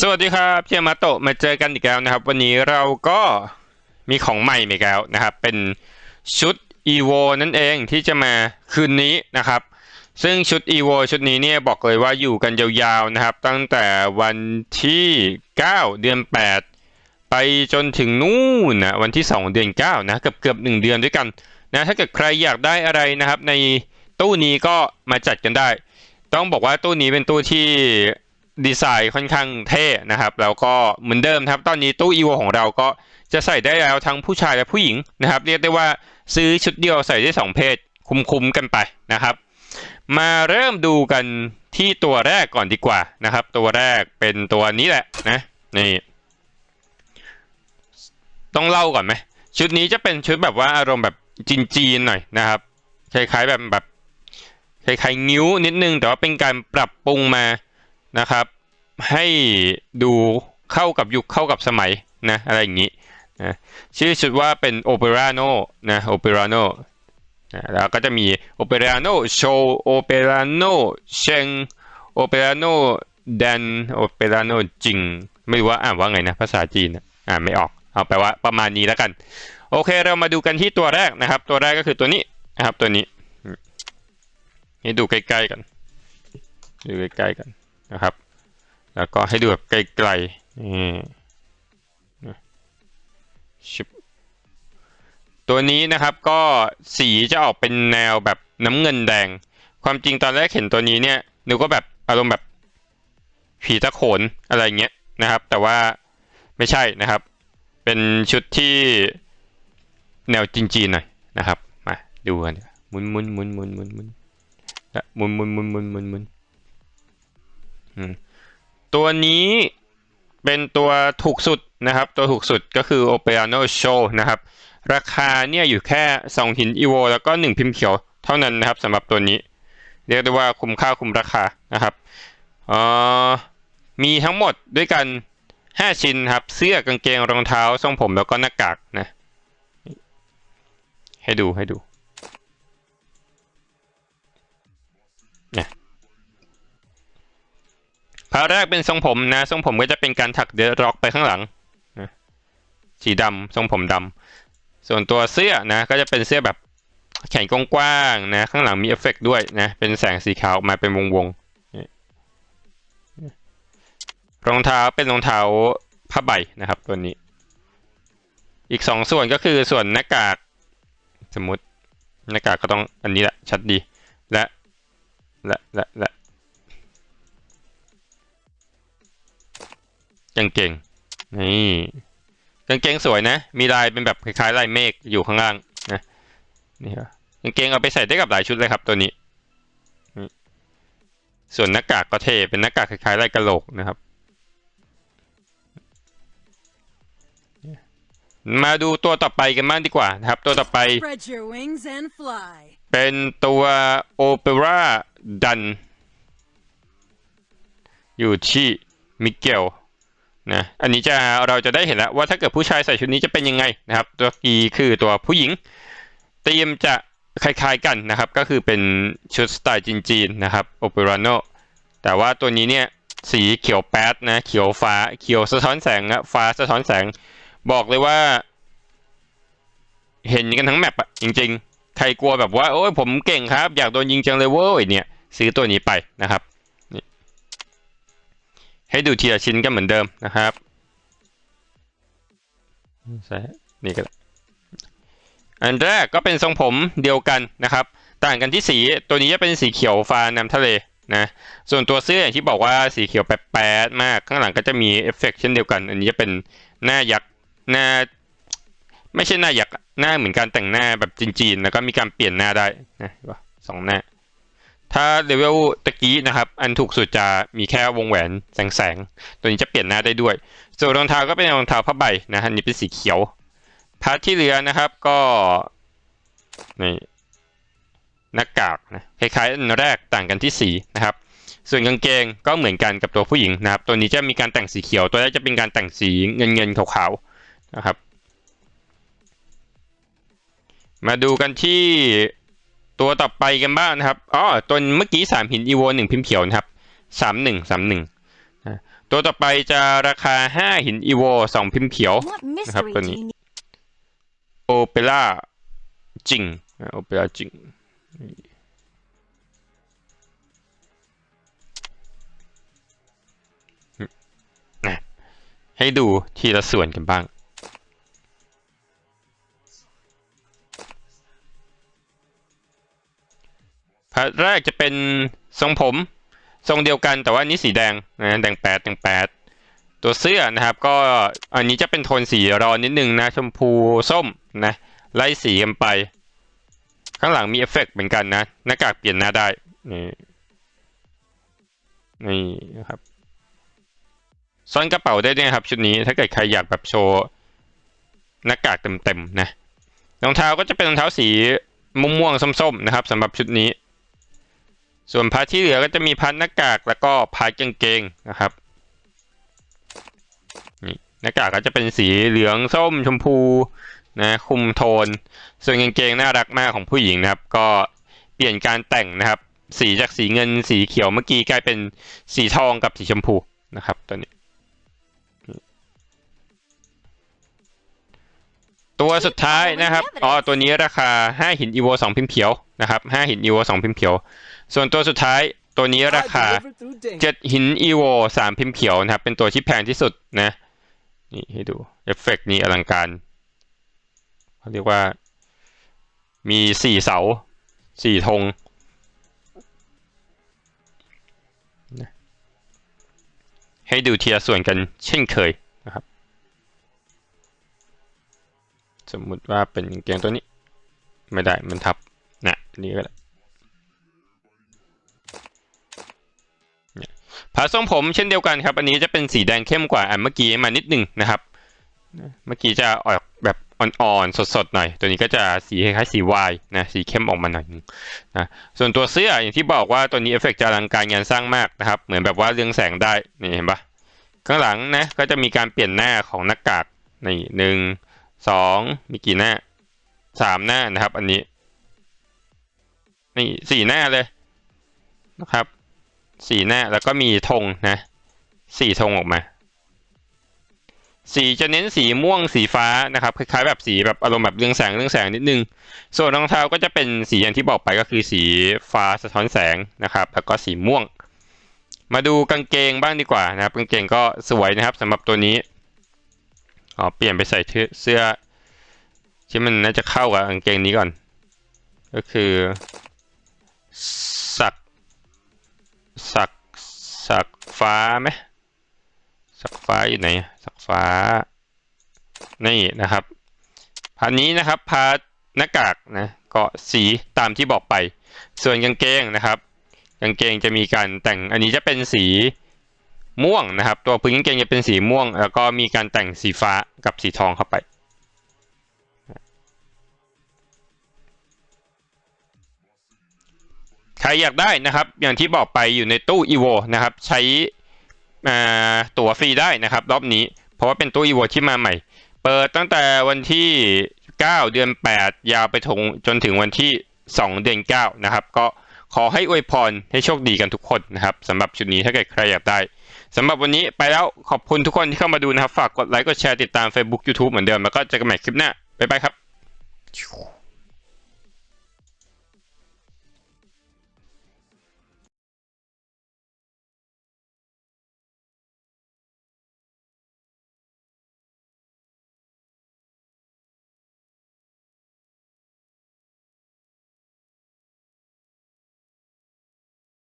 สวัสดีครับเจมาโตะมาเจอกันอีกแล้วนะครับ วันนี้เราก็มีของใหม่อีกแล้วนะครับ เป็นชุด EVO นั่นเองที่จะมาคืนนี้นะครับ ซึ่งชุด EVO ชุดนี้เนี่ยบอกเลยว่าอยู่กันยาวๆนะครับ ตั้งแต่วันที่ 9 เดือน 8 ไปจนถึงนู่นนะวันที่ 2 เดือน 9 นะเกือบเกือบ1เดือนด้วยกันนะถ้าเกิดใครอยากได้อะไรนะครับ ในตู้นี้ก็มาจัดกันได้ ต้องบอกว่าตู้นี้เป็นตู้ที่ ดีไซน์ค่อนข้างเท่นะครับ แล้วก็เหมือนเดิมครับ ตอนนี้ตู้ EVO ของเราก็จะใส่ได้แล้วทั้งผู้ชายและผู้หญิงนะครับ เรียกได้ว่าซื้อชุดเดียวใส่ได้สองเพศคุ้มๆกันไปนะครับ มาเริ่มดูกันที่ตัวแรกก่อนดีกว่านะครับ ตัวแรกเป็นตัวนี้แหละนะนี่ต้องเล่าก่อนไหมชุดนี้จะเป็นชุดแบบว่าอารมณ์แบบจีนๆหน่อยนะครับคล้ายๆแบบแบบคล้ายๆงิ้วนิดนึง แต่ว่าเป็นการปรับปรุงมา นะครับ ให้ดูเข้ากับยุคเข้ากับสมัยนะอะไรอย่างนี้นะชื่อชุดว่าเป็น Operano นะ Operano นแล้วก็จะมี Operano Show Operano Sheng Operano Dan Operano จริง ไม่รู้ว่าอ่านว่าไงนะภาษาจีนนะอ่านไม่ออกเอาแปลว่าประมาณนี้แล้วกัน โอเคเรามาดูกันที่ตัวแรกนะครับ ตัวแรกก็คือตัวนี้นะครับตัวนี้ให้ดูใกล้ๆกันดูใกล้ๆกัน นะครับ แล้วก็ให้ดูแบบไกลๆนี่ชิบตัวนี้นะครับก็สีจะออกเป็นแนวแบบน้ำเงินแดง ความจริงตอนแรกเห็นตัวนี้เนี่ยนึกว่าแบบอารมณ์แบบผีตะโขนอะไรเงี้ยนะครับ แต่ว่าไม่ใช่นะครับ เป็นชุดที่แนวจีนๆหน่อยนะครับ มาดูกันมุนมุนมุนมุนมุนมุนมุนมุนมุนมุนมุน ตัวนี้เป็นตัวถูกสุดนะครับ ตัวถูกสุดก็คือ Operano Show นะครับ ราคาเนี่ยอยู่แค่ 2 หินอีโวแล้วก็ 1 พิมพ์เขียวเท่านั้นนะครับสำหรับตัวนี้ เรียกได้ว่าคุ้มค่าคุ้มราคานะครับออมีทั้งหมดด้วยกัน 5 ชิ้นครับ เสื้อกางเกงรองเท้าทรงผมแล้วก็หน้ากากนะ ให้ดูให้ดูเนี่ย พาแรกเป็นทรงผมนะ ทรงผมก็จะเป็นการถักเดร็อกไปข้างหลังนะสีดำทรงผมดำส่วนตัวเสื้อนะก็จะเป็นเสื้อแบบแขนกว้างๆนะ ข้างหลังมีเอฟเฟกต์ด้วยนะ เป็นแสงสีขาวมาเป็นวงๆรองเท้าเป็นรองเท้าผ้าใบนะครับตัวนี้ อีกสองส่วนก็คือส่วนหน้ากากสมมติหน้ากากก็ต้องอันนี้แหละชัดดีและและและและ กางเกงนี่กางเกงสวยนะ มีลายเป็นแบบคล้ายๆลายเมฆอยู่ข้างล่างนะนี่ครับกางเกงเอาไปใส่ได้กับหลายชุดเลยครับตัวนี้นี่ส่วนหน้ากากก็เท่เป็นหน้ากากคล้ายๆลายกะโหลกนะครับ มาดูตัวต่อไปกันบ้างดีกว่านะครับ ตัวต่อไป Spread your wings and fly. เป็นตัวโอเปร่าดันอยู่ที่มิเกล นะอันนี้จะเราจะได้เห็นแล้วว่าถ้าเกิดผู้ชายใส่ชุดนี้จะเป็นยังไงนะครับตัวกีคือตัวผู้หญิงเตรียมจะคล้ายๆกันนะครับ ก็คือเป็นชุดสไตล์จีนๆนะครับโอเปราโนแต่ว่าตัวนี้เนี่ยสีเขียวแป๊ดนะเขียวฟ้าเขียวสะท้อนแสงนะฟ้าสะท้อนแสง บอกเลยว่า เห็นกันทั้งแมปอะจริง ๆ ใครกลัวแบบว่า โอ้ยผมเก่งครับ อยากโดนยิงจังเลยเว้ยเนี่ย ซื้อตัวนี้ไปนะครับ ให้ดูทีละชิ้นกันเหมือนเดิมนะครับใช่นี่ก็อันแรกก็เป็นทรงผมเดียวกันนะครับ ต่างกันที่สีตัวนี้จะเป็นสีเขียวฟ้าน้ำทะเลนะส่วนตัวเสื้ออย่างที่บอกว่าสีเขียวแป๊ดมากข้างหลังก็จะมีเอฟเฟกต์เช่นเดียวกัน อันนี้จะเป็นหน้ายักษ์หน้าไม่ใช่หน้ายักษ์หน้าเหมือนการแต่งหน้าแบบจีนๆแล้วก็มีการเปลี่ยนหน้าได้นะสองหน้า ถ้าเลเวลตะกี้นะครับ อันถูกสุดจะมีแค่วงแหวนแสงๆ ตัวนี้จะเปลี่ยนหน้าได้ด้วย ส่วนรองเท้าก็เป็นรองเท้าผ้าใบนะอันนี้เป็นสีเขียว พาร์ทที่เหลือนะครับก็นี่หน้ากากนะคล้ายๆอันแรกต่างกันที่สีนะครับ ส่วนกางเกงก็เหมือนกันกับตัวผู้หญิงนะครับ ตัวนี้จะมีการแต่งสีเขียว ตัวแรกจะเป็นการแต่งสีเงินเงินๆขาวๆนะครับ มาดูกันที่ ตัวต่อไปกันบ้างนะครับอ๋อตัวเมื่อกี้สามหินอีโวหนึ่งพิมพ์เขียวนะครับสามหนึ่งสามหนึ่งตัวต่อไปจะราคา5หินอีโว2พิมพ์เขียว What mystery Hấp do dẫn you nhỉ? need? โอเปร่าจริงโอเปร่าจริงนะให้ดูทีละส่วนกันบ้าง พาร์ทแรกจะเป็นทรงผม ทรงเดียวกันแต่ว่านี้สีแดงนะแดงแปดแดงแปดตัวเสื้อนะครับ ก็อันนี้จะเป็นโทนสีร้อนนิดนึงนะ ชมพูส้มนะไล่สีกันไป ข้างหลังมีเอฟเฟกต์เหมือนกันนะหน้ากากเปลี่ยนหน้าได้นี่นี่นะครับซ่อนกระเป๋าได้ด้วยครับ ชุดนี้ถ้าเกิดใครอยากแบบโชว์หน้ากากเต็มๆนะรองเท้าก็จะเป็นรองเท้าสีม่วงๆส้มๆนะครับสำหรับชุดนี้ ส่วนพาร์ทที่เหลือก็จะมีพาร์ทหน้ากากแล้วก็พาร์ทกางเกงนะครับนี่หน้ากากก็จะเป็นสีเหลืองส้มชมพูนะคุมโทน ส่วนกางเกงน่ารักมากของผู้หญิงนะครับ ก็เปลี่ยนการแต่งนะครับ สีจากสีเงินสีเขียวเมื่อกี้กลายเป็นสีทองกับสีชมพูนะครับตัวนี้ ตัวสุดท้ายนะครับอ๋อตัวนี้ราคา 5 หินอีโว2พิมพ์เขียว นะครับ5หินอีโว2พิมพ์เขียว ส่วนตัวสุดท้ายตัวนี้ราคา7หินอีโว3พิมพ์เขียวนะครับ เป็นตัวที่แพงที่สุดนะนี่ให้ดูเอฟเฟกต์นี้อลังการเขาเรียกว่ามีสี่เสาสี่ธงให้ดูทีละส่วนกันเช่นเคยนะครับ สมมุติว่าเป็นเกางเกงตัวนี้ ไม่ได้มันทับ นะนี่ก็ได้เนี่ยผ้าทรงผมเช่นเดียวกันครับ อันนี้จะเป็นสีแดงเข้มกว่าอันเมื่อกี้มานิดหนึ่งนะครับ เมื่อกี้จะออกแบบอ่อนๆ สดๆ หน่อย ตัวนี้ก็จะสีคล้ายๆสีวายนะ สีเข้มออกมาหน่อยนะ ส่วนตัวเสื้ออย่างที่บอกว่าตัวนี้เอฟเฟกต์จะอลังการงานสร้างมากนะครับ เหมือนแบบว่าเรืองแสงได้ นี่เห็นปะข้างหลังนะ ก็จะมีการเปลี่ยนหน้าของหน้ากาก นี่หนึ่ง สอง มีกี่หน้าสามหน้านะครับ อันนี้ นี่สี่หน้าเลยนะครับสี่หน้าแล้วก็มีธงนะสี่ธงออกมา สีจะเน้นสีม่วงสีฟ้านะครับคล้ายๆแบบสีแบบอารมณ์แบบเรืองแสงเรืองแสงนิดนึง ส่วนรองเท้าก็จะเป็นสีอย่างที่บอกไปก็คือสีฟ้าสะท้อนแสงนะครับ แล้วก็สีม่วง มาดูกางเกงบ้างดีกว่านะครับ กางเกงก็สวยนะครับสำหรับตัวนี้อ๋อเปลี่ยนไปใส่เสื้อที่มันน่าจะเข้ากับกางเกงนี้ก่อน ก็คือ สัก สัก สักฟ้าไหมสักฟ้าอยู่ไหน สักฟ้า นี่นะครับ พาร์ทนี้นะครับ พาร์ทหน้ากากนะก็สีตามที่บอกไป ส่วนกางเกงนะครับกางเกงจะมีการแต่งอันนี้จะเป็นสีม่วงนะครับ ตัวพื้นกางเกงจะเป็นสีม่วง แล้วก็มีการแต่งสีฟ้ากับสีทองเข้าไป รอยากได้นะครับ อย่างที่บอกไปอยู่ในตู้ evo นะครับ ใช้ตั๋วฟรีได้นะครับ รอบนี้ เพราะว่าเป็นตู้อีโวที่มาใหม่ เปิดตั้งแต่วันที่ 9 เดือน 8 ยาวไปถึงจนถึงวันที่ 2 เดือน 9 นะครับ ก็ขอให้อวยพรให้โชคดีกันทุกคนนะครับสำหรับชุดนี้ถ้าเกิดใครอยากได้สำหรับวันนี้ไปแล้วขอบคุณทุกคนที่เข้ามาดูนะครับ ฝากกดไลค์กดแชร์ติดตาม Facebook YouTube เหมือนเดิมแล้วก็เจอกันใหม่คลิปหน้าบ๊ายบายครับ